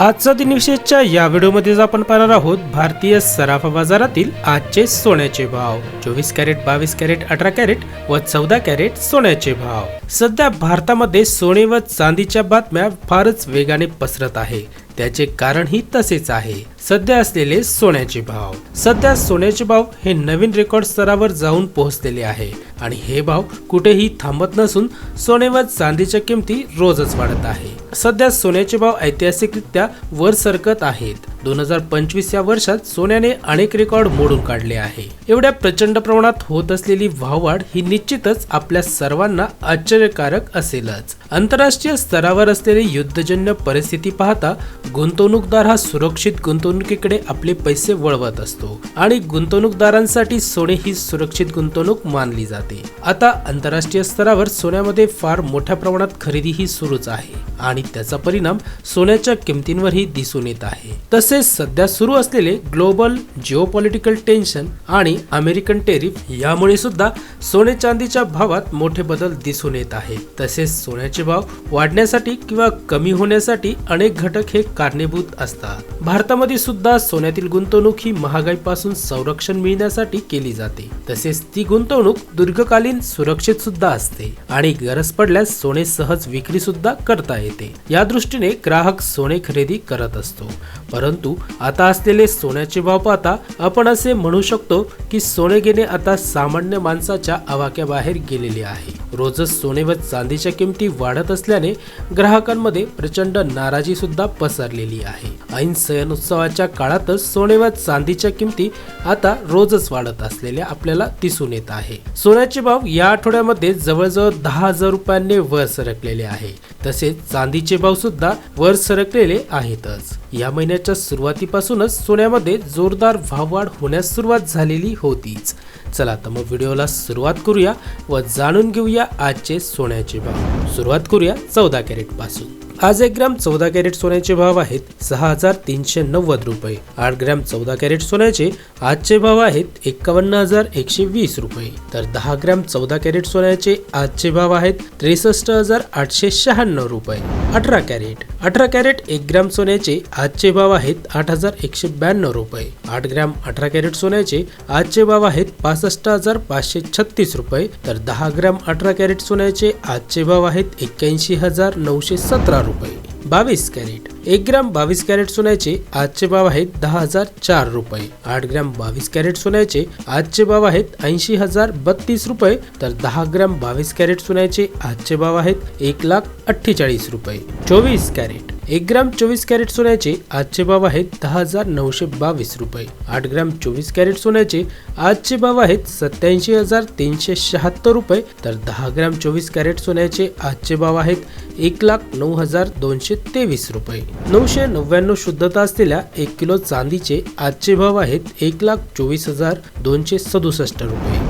आजचा दिनविशेषच्या या व्हिडिओमध्ये आपण पाहणार आहोत भारतीय सराफा बाजारातील आजचे सोन्याचे भाव. चोवीस कॅरेट बावीस कॅरेट अठरा कॅरेट व चौदा कॅरेट सोन्याचे भाव. सध्या भारतामध्ये सोने व चांदीच्या बातम्या फारच वेगाने पसरत आहे. त्याचे कारणही तसेच आहे. सध्या असलेले सोन्याचे भाव. सध्या सोन्याचे भाव हे नवीन रेकॉर्ड स्तरावर जाऊन पोहोचलेले आहे. आणि हे भाव कुठेही थांबत नसून सोने व चांदीच्या किमती रोजच वाढत आहे. सध्या सोन्याचे भाव ऐतिहासिकरित्या वर सरकत आहेत. दोन हजार पंचवीस या वर्षात सोन्याने अनेक रेकॉर्ड मोडून काढले आहे. एवढ्या प्रचंड प्रमाणात होत असलेली भाववाढ ही निश्चितच आपल्या सर्वांना आश्चर्यकारक असेलच. आंतरराष्ट्रीय स्तरावर असलेली युद्धजन्य परिस्थिती पाहता गुंतवणूकदार हा सुरक्षित गुंतवणुकीकडे आपले पैसे वळवत असतो आणि गुंतवणूकदारांसाठी सोने ही सुरक्षित गुंतवणूक मानली जाते. आता आंतरराष्ट्रीय स्तरावर सोन्यामध्ये फार मोठ्या प्रमाणात खरेदी ही सुरूच आहे आणि त्याचा परिणाम सोन्याच्या किमतींवरही दिसून येत आहे. तसे तसेच सध्या सुरू असलेले ग्लोबल जिओपॉलिटिकल टेन्शन आणि अमेरिकन टेरिफ यामुळे सुद्धा सोने चांदीच्या भावात मोठे बदल दिसून येत आहे. तसेच सोन्याचे भाव वाढण्यासाठी किंवा कमी होण्यासाठी अनेक घटक हे कारणीभूत असतात. भारतामध्ये सुद्धा सोन्यातील गुंतवणूक ही महागाईपासून संरक्षण मिळण्यासाठी केली जाते. तसेच ती गुंतवणूक दीर्घकालीन सुरक्षित सुद्धा असते आणि गरज पडल्यास सोने सहज विक्री सुद्धा करता येते. या दृष्टीने ग्राहक सोने खरेदी करत असतो. परंतु परंतु आता असलेले सोन्याचे भाव पाहता आपण असे म्हणू शकतो की सोने घेणे आता सामान्य माणसाच्या आवाक्याबाहेर गेलेले आहे. रोजच सोने व चांदीच्या किमती वाढत असल्याने ग्राहकांमध्ये प्रचंड नाराजी सुद्धा पसरलेली आहे. ऐन सण उत्सवाच्या काळातच सोने व चांदीच्या किमती आता रोजच वाढत असलेल्या आपल्याला दिसून येत आहे. सोन्याचे भाव या आठवड्यामध्ये जवळजवळ दहा हजार रुपयांनी वर सरकलेले आहे. तसेच चांदीचे भाव सुद्धा वर सरकलेले आहेतच. या महिन्याच्या सुरुवातीपासूनच सोन्यामध्ये जोरदार भाववाढ होण्यास सुरुवात झालेली होतीच. चला तर मग व्हिडिओला सुरुवात करूया व जाणून घेऊया आजचे सोन्याचे भाव. सुरुवात करूया चौदा कॅरेटपासून. आज एक ग्रॅम चौदा कॅरेट सोन्याचे भाव आहेत सहा हजार तीनशे नव्वद रुपये. आठ ग्रॅम चौदा कॅरेट सोन्याचे आजचे भाव आहेत एकावन्न हजार एकशे वीस रुपये. तर दहा ग्रॅम चौदा कॅरेट सोन्याचे आजचे भाव आहेत त्रेसष्ट हजार आठशे शहाण्णव रुपये. अठरा कॅरेट. अठरा कॅरेट एक ग्रॅम सोन्याचे आजचे भाव आहेत आठ हजार एकशे ब्याण्णव रुपये. आठ ग्रॅम अठरा कॅरेट सोन्याचे आजचे भाव आहेत पाच सहासष्ट हजार पाचशे छत्तीस रुपये तर दहा ग्रॅम अठरा कॅरेट सोन्याचे आजचे भाव आहेत एक्क्याऐंशी हजार नऊशे सतरा रुपये. बावीस कॅरेट एक ग्रॅम बावीस कॅरेट सोन्याचे आजचे भाव आहेत दहा हजार चार रुपये. आठ ग्रॅम बावीस कॅरेट सोन्याचे आजचे भाव आहेत ऐंशी हजार बत्तीस रुपये तर दहा ग्रॅम बावीस कॅरेट सोन्याचे आजचे भाव आहेत एक लाख अठ्ठेचाळीस रुपये. चोवीस कॅरेट एक ग्रॅम चोवीस कॅरेट सोन्याचे आजचे भाव आहेत दहा हजार नऊशे बावीस रुपये. आठ ग्रॅम चोवीस कॅरेट सोन्याचे आजचे भाव आहेत सत्याऐंशी हजार तीनशे शहात्तर रुपये. तर दहा ग्रॅम चोवीस कॅरेट सोन्याचे आजचे भाव आहेत एक लाख नऊ हजार दोनशे तेवीस रुपये. नऊशे नव्याण्णव शुद्धता असलेल्या एक किलो चांदीचे आजचे भाव आहेत एक लाख चोवीस हजार दोनशे सदुसष्ट रुपये.